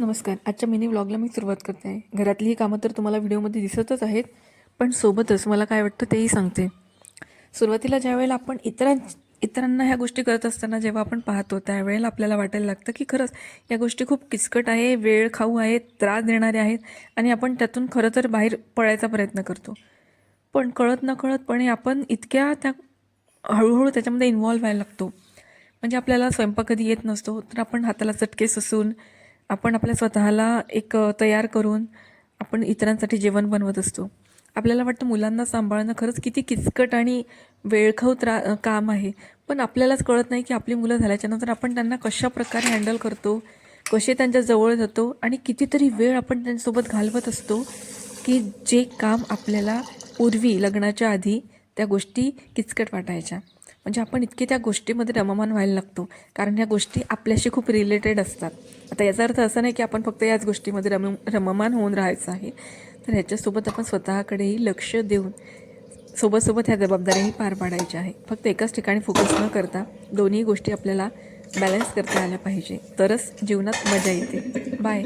नमस्कार. आजच्या मिनी व्लॉगला मी सुरुवात करते आहे. घरातली ही कामं तर तुम्हाला व्हिडिओमध्ये दिसतच आहेत पण सोबतच मला काय वाटतं तेही सांगते. सुरुवातीला ज्या वेळेला आपण इतरां इतरांना ह्या गोष्टी करत असताना जेव्हा आपण पाहतो त्यावेळेला आपल्याला वाटायला लागतं की खरंच या गोष्टी खूप किचकट आहे वेळ खाऊ आहेत त्रास देणारे आहेत आणि आपण त्यातून खरं तर बाहेर पळायचा प्रयत्न करतो. पण कळत नकळतपणे आपण इतक्या त्या हळूहळू त्याच्यामध्ये इन्व्हॉल्व व्हायला लागतो. म्हणजे आपल्याला स्वयंपाक कधी येत नसतो तर आपण हाताला चटके ससून आपण आपल्या स्वतःला एक तयार करून आपण इतरांसाठी जेवण बनवत असतो. आपल्याला वाटतं मुलांना सांभाळणं खरंच किती किचकट आणि वेळखाऊ त्रा काम आहे. पण आपल्यालाच कळत नाही की आपली मुलं झाल्याच्यानंतर आपण त्यांना कशा प्रकारे हँडल करतो कसे त्यांच्या जवळ जातो आणि कितीतरी वेळ आपण त्यांच्यासोबत घालवत असतो की जे काम आपल्याला पूर्वी लग्नाच्या आधी त्या गोष्टी किचकट वाटायच्या. म्हणजे आपण इतके त्या गोष्टीमध्ये रममान व्हायला लागतो. कारण ह्या गोष्टी आपल्याशी खूप रिलेटेड असतात. आता याचा अर्थ असा नाही की आपण फक्त याच गोष्टीमध्ये रम रममान होऊन राहायचं आहे. तर ह्याच्यासोबत आपण स्वतःकडेही लक्ष देऊन सोबत सोबत ह्या जबाबदाऱ्याही पार पाडायच्या आहे. फक्त एकाच ठिकाणी फोकस न करता दोन्ही गोष्टी आपल्याला बॅलन्स करता आल्या पाहिजे. तरच जीवनात मजा येते. बाय